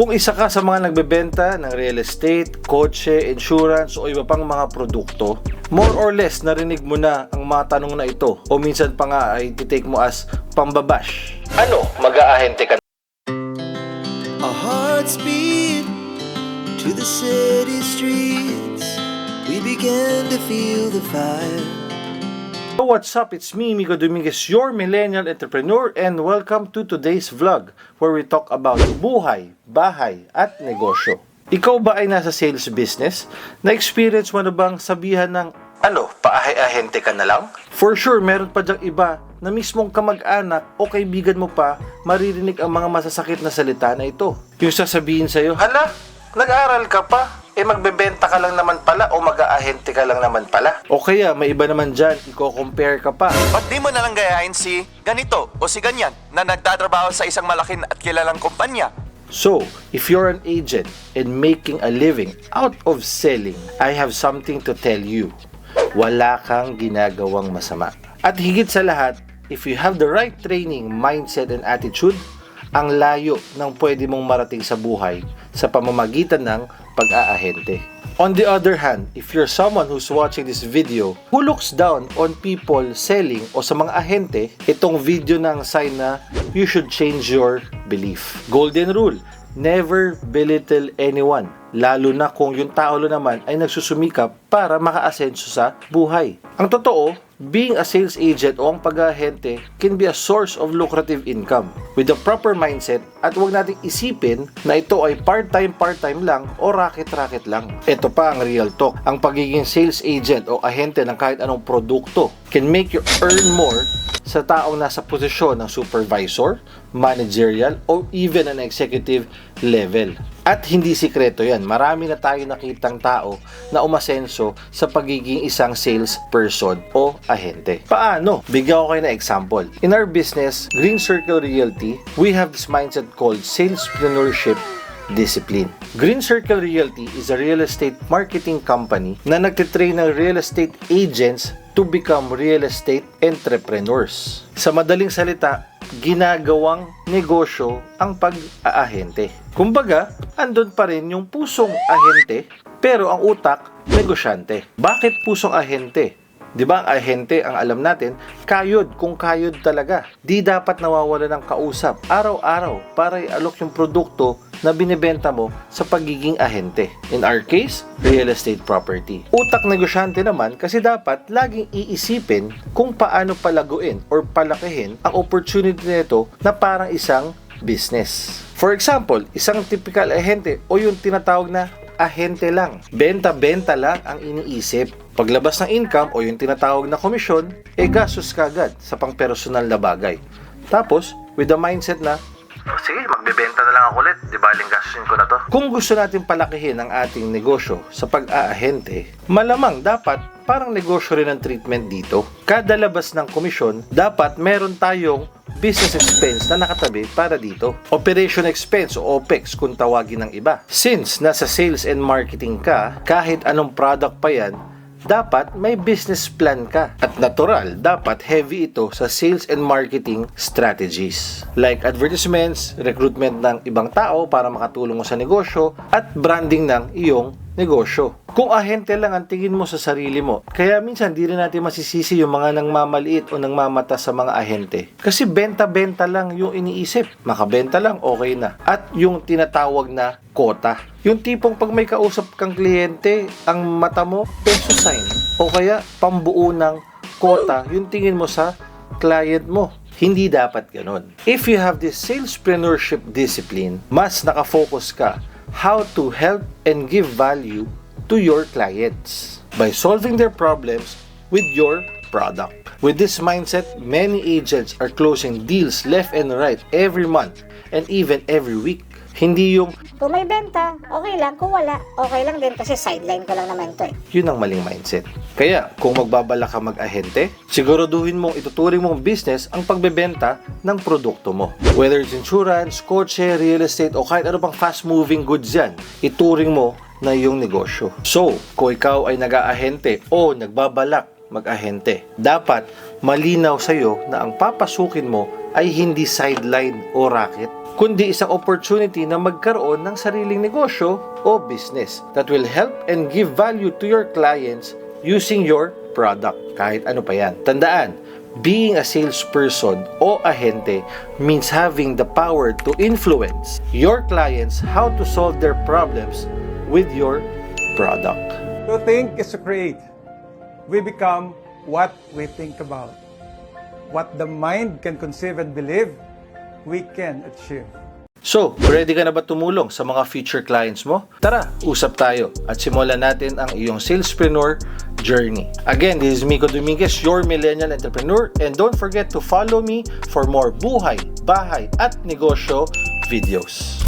Kung isa ka sa mga nagbebenta ng real estate, kotse, insurance o iba pang mga produkto, more or less narinig mo na ang mga tanong na ito o minsan pa nga ay titake mo as pambabash. Ano, mag-aahente ka Our hearts beat to the city streets. We began to feel the fire. What's up? It's me, Migo Dominguez, your millennial entrepreneur and welcome to today's vlog where we talk about buhay, bahay at negosyo. Ikaw ba ay nasa sales business? Na-experience mo na bang sabihan ng ano, paahe-ahente ka na lang? For sure, meron pa dyang iba na mismong kamag-anak o kaibigan mo pa maririnig ang mga masasakit na salita na ito. Yung sasabihin sa'yo, Hala, nag-aral ka pa? Eh magbebenta ka lang naman pala o mag-aahente ka lang naman pala. O kaya may iba naman dyan, i-compare ka pa. Ba't di mo nalang gayahin si ganito o si ganyan na nagtatrabaho sa isang malaking at kilalang kumpanya? So, if you're an agent and making a living out of selling, I have something to tell you. Wala kang ginagawang masama. At higit sa lahat, if you have the right training, mindset, and attitude, ang layo ng pwede mong marating sa buhay sa pamamagitan ng pag-aahente. On the other hand, if you're someone who's watching this video who looks down on people selling o sa mga ahente, itong video na ang sign na you should change your belief. Golden rule, never belittle anyone. Lalo na kung yung tao naman ay nagsusumikap para makaasenso sa buhay. Ang totoo, being a sales agent o ang pag-ahente can be a source of lucrative income with the proper mindset at huwag nating isipin na ito ay part-time part-time lang o racket-racket lang. Ito pa ang real talk. Ang pagiging sales agent o ahente ng kahit anong produkto can make you earn more sa taong nasa posisyon ng supervisor, managerial, or even an executive level. At hindi sikreto yan, marami na tayo nakitang tao na umasenso sa pagiging isang sales person o ahente. Paano? Bigyan ko kayo na example. In our business, Green Circle Realty, we have this mindset called salespreneurship discipline. Green Circle Realty is a real estate marketing company na nagtitrain ng real estate agents to become real estate entrepreneurs. Sa madaling salita, ginagawang negosyo ang pag-aahente. Kumbaga, andun pa rin yung pusong ahente, pero ang utak, negosyante. Bakit pusong ahente? Di ba ang ahente, ang alam natin, kayod kung kayod talaga. Di dapat nawawala ng kausap araw-araw para ialok yung produkto na binibenta mo sa pagiging ahente. In our case, real estate property. Utak negosyante naman kasi dapat laging iisipin kung paano palaguin or palakihin ang opportunity nito na parang isang business. For example, isang typical ahente o yung tinatawag na ahente lang. Benta-benta lang ang iniisip. Paglabas ng income o yung tinatawag na komisyon, eh gastos kagad sa pang-personal na bagay. Tapos, with the mindset na, Sige, magbebenta na lang ako ulit. Di ba, gastusin ko na to. Kung gusto natin palakihin ang ating negosyo sa pag-aahente, malamang dapat parang negosyo rin ang treatment dito. Kada labas ng komisyon, dapat meron tayong business expense na nakatabi para dito. Operation expense o OPEX kung tawagin ng iba. Since nasa sales and marketing ka, kahit anong product pa yan, dapat may business plan ka. At natural, dapat heavy ito sa sales and marketing strategies. Like advertisements, recruitment ng ibang tao para makatulong mo sa negosyo, at branding ng iyong negosyo. Kung ahente lang ang tingin mo sa sarili mo, kaya minsan di rin natin masisisi yung mga nangmamaliit o nangmamata sa mga ahente. Kasi benta-benta lang yung iniisip. Makabenta lang, okay na. At yung tinatawag na kota. Yung tipong pag may kausap kang kliyente, ang mata mo, peso sign. O kaya pambuo ng kota, yung tingin mo sa client mo. Hindi dapat ganun. If you have this salespreneurship discipline, mas nakafocus ka how to help and give value to your clients by solving their problems with your product. With this mindset, many agents are closing deals left and right every month and even every week. Hindi yung Kung may benta, okay lang. Kung wala, okay lang din kasi sideline ko lang naman to eh. yun ang maling mindset. Kaya, kung magbabala ka mag-ahente, siguraduhin mong ituturing mong business ang pagbebenta ng produkto mo. Whether it's insurance, kotse, real estate, o kahit ano pang fast-moving goods yan, ituring mo na iyong negosyo. So, kung ikaw ay nag-aahente o nagbabalak mag-ahente, dapat malinaw sa'yo na ang papasukin mo ay hindi sideline o racket, kundi isang opportunity na magkaroon ng sariling negosyo o business that will help and give value to your clients using your product. Kahit ano pa yan. Tandaan, being a salesperson o ahente means having the power to influence your clients how to solve their problems with your product. To think is to create. We become what we think about. What the mind can conceive and believe, we can achieve. So, ready ka na ba tumulong sa mga future clients mo? Tara, usap tayo at simulan natin ang iyong salespreneur journey. Again, this is Miko Dominguez, your millennial entrepreneur and don't forget to follow me for more buhay, bahay at negosyo videos.